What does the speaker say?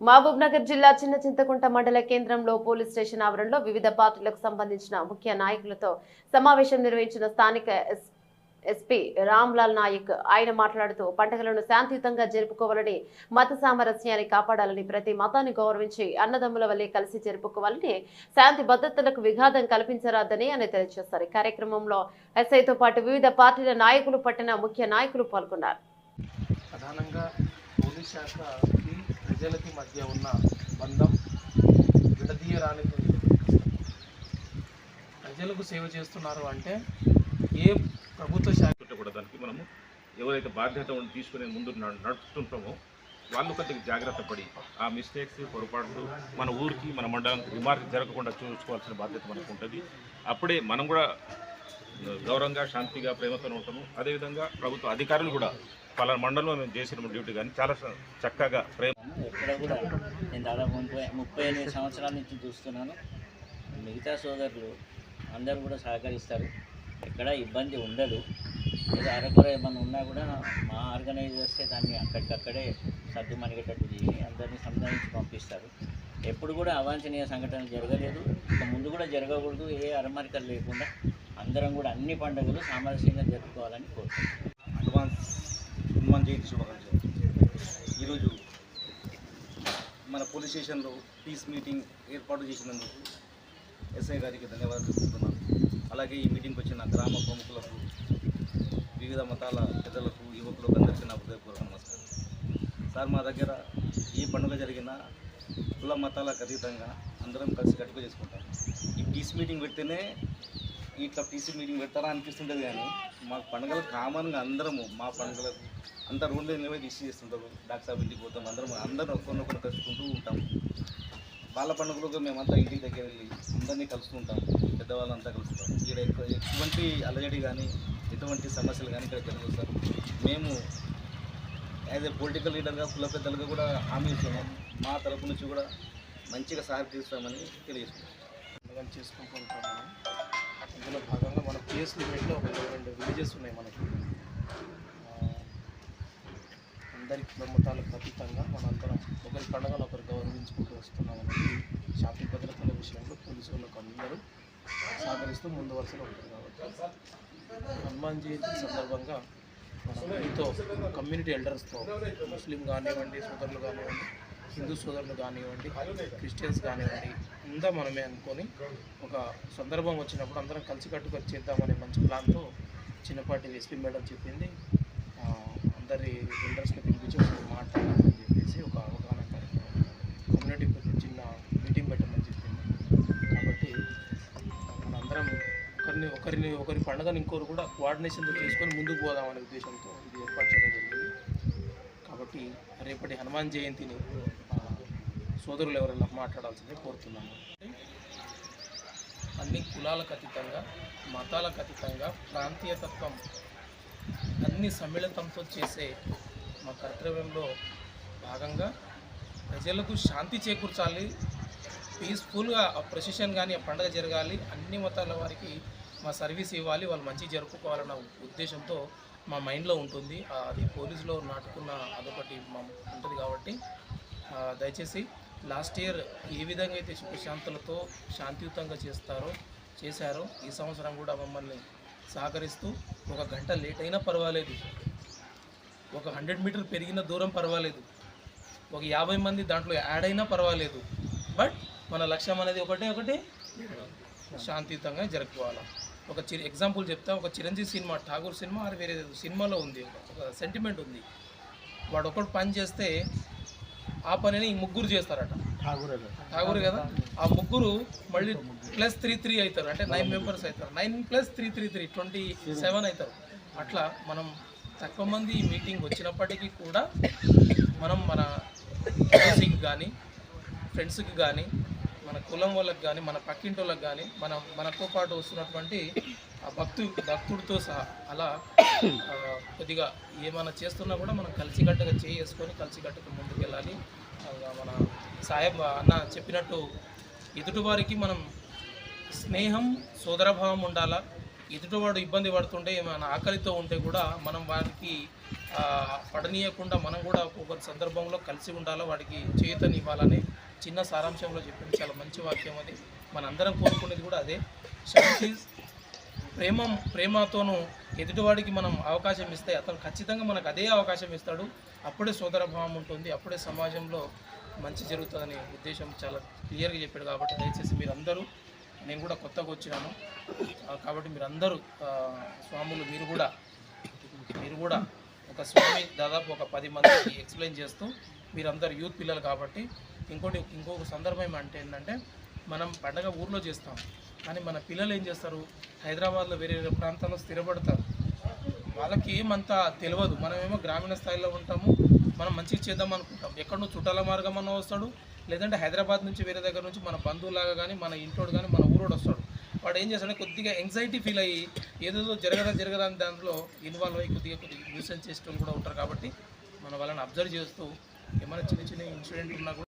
మహబూబ్ నగర్ జిల్లా చిన్న చింతకుంట మండల కేంద్రంలో పోలీస్ స్టేషన్ ఆవరణలో వివిధ పార్టీలకు సంబంధించిన ముఖ్య నాయకులతో సమావేశం నిర్వహించిన స్థానిక ఎస్- ఎస్పీ రామ్లాల్ నాయక్ ఆయన మాట్లాడుతూ పండుగలను శాంతియుతంగా జరుపుకోవాలని మత సామరస్యాన్ని కాపాడాలని ప్రతి మతాన్ని గౌరవించి అన్నదమ్ముల వల్లే కలిసి జరుపుకోవాలని శాంతి భద్రతలకు విఘాతం కల్పించరాదని ఆయన తెలియజేశారు. కార్యక్రమంలో ఎస్ఐతో పాటు వివిధ పార్టీల నాయకులు పట్టిన ముఖ్య నాయకులు పాల్గొన్నారు. ప్రధానంగా పోలీస్ ప్రజలకి మధ్య ఉన్న బంధం విడదీయరానికి ప్రజలకు సేవ చేస్తున్నారు అంటే ఏ ప్రభుత్వ శాఖ కూడా దానికి మనము ఎవరైతే బాధ్యత ఉండి తీసుకుని ముందు నడుపుతుంటామో వాళ్ళు కొద్దిగా జాగ్రత్త పడి ఆ మిస్టేక్స్ పొరపాట్లు మన ఊరికి మన మండలానికి రిమార్క్ జరగకుండా చూసుకోవాల్సిన బాధ్యత మనకు ఉంటుంది. అప్పుడే మనం కూడా గౌరవంగా శాంతిగా ప్రేమతో ఉంటాము. అదేవిధంగా ప్రభుత్వ అధికారులు కూడా పలానా మండలంలో మేము చేసిన డ్యూటీ కానీ చాలా చక్కగా ప్రేమ ఎక్కడ కూడా నేను దాదాపు ముప్పై ముప్పై ఎనిమిది సంవత్సరాల నుంచి చూస్తున్నాను. మిగతా సోదరులు అందరూ కూడా సహకరిస్తారు. ఎక్కడ ఇబ్బంది ఉండదు. ఏదో అరకొర ఏమన్నా ఉన్నా కూడా మా ఆర్గనైజ్ చేస్తే దాన్ని అక్కడికక్కడే సర్దు మణిగేటట్టు చేసి అందరినీ సంధానించి పంపిస్తారు. ఎప్పుడు కూడా అవాంఛనీయ సంఘటనలు జరగలేదు. ఇక ముందు కూడా జరగకూడదు ఏ అరమరికలు లేకుండా అందరం కూడా అన్ని పండుగలు సామరస్యంగా జరుపుకోవాలని కోరుకుంటున్నాం. అడ్వాన్స్ హనుమాన్ జయంతి శుభాకాంక్షలు. ఈరోజు మన పోలీస్ స్టేషన్లో పీస్ మీటింగ్ ఏర్పాటు చేసినందుకు ఎస్ఐ గారికి ధన్యవాదాలు తెలుపుతున్నాను. అలాగే ఈ మీటింగ్కి వచ్చిన గ్రామ ప్రముఖులకు వివిధ మతాల పెద్దలకు యువకులకు అందరికీ నా హృదయపూర్వక నమస్కారం. సార్ మా దగ్గర ఏ పండుగ జరిగినా కుల మతాలకు అతీతంగా అందరం కలిసి కట్టుకు చేసుకుంటాం. ఈ పీస్ మీటింగ్ పెడితేనే ఇట్లా పీసీ మీటింగ్ పెడతారా అనిపిస్తుంటుంది కానీ మా పండుగలు కామన్గా అందరము మా పండుగలకు అంత రోడ్లు నిలబడి ఇష్యూ చేస్తుంటారు. డాక్టర్ సాబ్ ఇంటికి పోతాం అందరం అందరం ఒకరినొకరు కలుసుకుంటూ ఉంటాం. వాళ్ళ పండుగలకు మేమంతా ఇంటికి దగ్గర వెళ్ళి అందరినీ కలుసుకుంటాం పెద్దవాళ్ళంతా కలుసుకుంటాం ఇక్కడ ఎక్కువ ఎటువంటి అలజడి కానీ ఎటువంటి సమస్యలు కానీ ఇక్కడ జరగదు సార్. మేము యాజ్ ఏ పొలిటికల్ లీడర్గా కుల పెద్దలుగా కూడా హామీ ఇస్తున్నాం. మా తరపు నుంచి కూడా మంచిగా సహకరిస్తామని తెలియజేస్తున్నాం. చేసుకుంటూ ఉంటాం మనం. విలేజెస్ లిమిట్లో ఒక రెండు విలేజెస్ ఉన్నాయి మనకి. అందరికి అందరి మతాలకు అతీతంగా మనందరం ఒకరి పండుగను ఒకరు గౌరవించుకుంటూ వస్తున్నాం అనేది శాంతి భద్రతల విషయంలో పోలీసు వాళ్ళకు అందరూ సహకరిస్తూ ముందు వరుసలో ఉంటారు కాబట్టి. హనుమాన్ జయంతి సందర్భంగా మనం కమ్యూనిటీ ఎల్డర్స్తో ముస్లిం కానివ్వండి సోదరులు కానివ్వండి హిందూ సోదరులు కానివ్వండి క్రిస్టియన్స్ కానివ్వండి అంతా మనమే అనుకొని ఒక సందర్భం వచ్చినప్పుడు అందరం కలిసికట్టుగా చేద్దామనే మంచి ప్లాన్తో చిన్నపాటి ఎస్పీ మేడం చెప్పింది. అందరి ఎల్డర్స్ని పిలిపించి మాట్లాడాలని చెప్పేసి ఒక అవగాహన కార్యక్రమం కమ్యూనిటీ చిన్న మీటింగ్ పెట్టమని చెప్పింది. కాబట్టి మనందరం ఒకరిని ఒకరిని ఒకరి పండుగను ఇంకోరు కూడా కోఆర్డినేషన్తో చేసుకొని ముందుకు పోదామనే ఉద్దేశంతో ఇది ఏర్పాటు చేయడం జరిగింది. కాబట్టి రేపటి హనుమాన్ జయంతిని సోదరులు ఎవరైనా మాట్లాడాల్సిందే కోరుతున్నాను. అన్ని కులాలకు అతీతంగా మతాలకు అతీతంగా ప్రాంతీయతత్వం అన్ని సమ్మిళితంతో చేసే మా కర్తవ్యంలో భాగంగా ప్రజలకు శాంతి చేకూర్చాలి. పీస్ఫుల్గా ఆ ప్రొసెషన్ కానీ ఆ పండుగ జరగాలి. అన్ని మతాల వారికి మా సర్వీస్ ఇవ్వాలి. వాళ్ళు మంచి జరుపుకోవాలన్న ఉద్దేశంతో మా మైండ్లో ఉంటుంది. అది పోలీసులో నాటుకున్న అదొకటి మా ఉంటుంది కాబట్టి దయచేసి లాస్ట్ ఇయర్ ఏ విధంగా అయితే సుఖశాంతులతో శాంతియుతంగా చేస్తారో చేశారో ఈ సంవత్సరం కూడా మమ్మల్ని సహకరిస్తూ ఒక గంట లేట్ అయినా పర్వాలేదు. ఒక హండ్రెడ్ మీటర్ పెరిగిన దూరం పర్వాలేదు. ఒక యాభై మంది దాంట్లో యాడ్ అయినా పర్వాలేదు. బట్ మన లక్ష్యం అనేది ఒకటే ఒకటి. శాంతియుతంగా జరుపుకోవాలి. ఒక చి ఎగ్జాంపుల్ చెప్తా. ఒక చిరంజీవి సినిమా ఠాగూర్ సినిమా అది వేరే సినిమాలో ఉంది. ఒక సెంటిమెంట్ ఉంది. వాడు ఒకడు పని చేస్తే ఆ పనిని ఈ ముగ్గురు చేస్తారట. ఠాగూర్ కదా. ఆ ముగ్గురు మళ్ళీ ప్లస్ త్రీ త్రీ అవుతారు. అంటే నైన్ మెంబర్స్ అవుతారు. Nine plus three three three twenty seven అవుతారు. అట్లా మనం తక్కువ మంది ఈ మీటింగ్ వచ్చినప్పటికీ కూడా మనం మన ఫ్రెండ్స్కి కానీ ఫ్రెండ్స్కి కానీ మన కులం వాళ్ళకి కానీ మన పక్కింటి వాళ్ళకి కానీ మన మనతో పాటు వస్తున్నటువంటి ఆ భక్తు భక్తుడితో సహా అలా కొద్దిగా ఏమైనా చేస్తున్నా కూడా మనం కలిసికట్టుగా చేసుకొని కలిసికట్టుగా ముందుకెళ్ళాలి. మన సాహెబ్ అన్న చెప్పినట్టు ఎదుటివారికి మనం స్నేహం సోదరభావం ఉండాలా? ఎదుటివాడు ఇబ్బంది పడుతుంటే ఏమైనా ఆకలితో ఉంటే కూడా మనం వారికి పడనీయకుండా మనం కూడా ఒక్కొక్క సందర్భంలో కలిసి ఉండాలో? వాడికి చేతనివ్వాలని చిన్న సారాంశంలో చెప్పింది. చాలా మంచి వాక్యం అది. మనందరం కోరుకునేది కూడా అదే. శాంతి ప్రేమ ప్రేమతోనూ ఎదుటివాడికి మనం అవకాశం ఇస్తే అతను ఖచ్చితంగా మనకు అదే అవకాశం ఇస్తాడు. అప్పుడే సోదరభావం ఉంటుంది. అప్పుడే సమాజంలో మంచి జరుగుతుందనే ఉద్దేశం చాలా క్లియర్గా చెప్పాడు కాబట్టి దయచేసి మీరందరూ నేను కూడా కొత్తగా వచ్చినాను. కాబట్టి మీరందరూ స్వాములు మీరు కూడా మీరు కూడా ఒక స్వామి దాదాపు ఒక పది మందికి ఎక్స్ప్లెయిన్ చేస్తూ మీరందరూ యూత్ పిల్లలు కాబట్టి ఇంకోటి ఇంకొక సందర్భం ఏమంటే ఏంటంటే మనం పండగ ఊర్లో చేస్తాం. కానీ మన పిల్లలు ఏం చేస్తారు? హైదరాబాద్లో వేరే వేరే ప్రాంతాల్లో స్థిరపడతారు. వాళ్ళకి ఏమంతా తెలియదు మనమేమో గ్రామీణ స్థాయిలో ఉంటాము. మనం మంచిగా చేద్దాం అనుకుంటాం. ఎక్కడో చుట్టాల మార్గం అన్న వస్తాడు. లేదంటే హైదరాబాద్ నుంచి వేరే దగ్గర నుంచి మన బంధువులాగా కానీ మన ఇంటోడు కానీ మన ఊరోడు వస్తాడు. వాడు ఏం చేస్తాడు? కొద్దిగా ఎంగ్జైటీ ఫీల్ అయ్యి ఏదేదో జరగదా జరగదా అని దాంట్లో ఇన్వాల్వ్ అయ్యి కొద్దిగా కొద్దిగా న్యూసెన్స్ చేసేటోళ్ళు కూడా ఉంటారు కాబట్టి మన వాళ్ళని అబ్జర్వ్ చేస్తూ ఏమైనా చిన్న చిన్న ఇన్సిడెంట్ ఉన్నా కూడా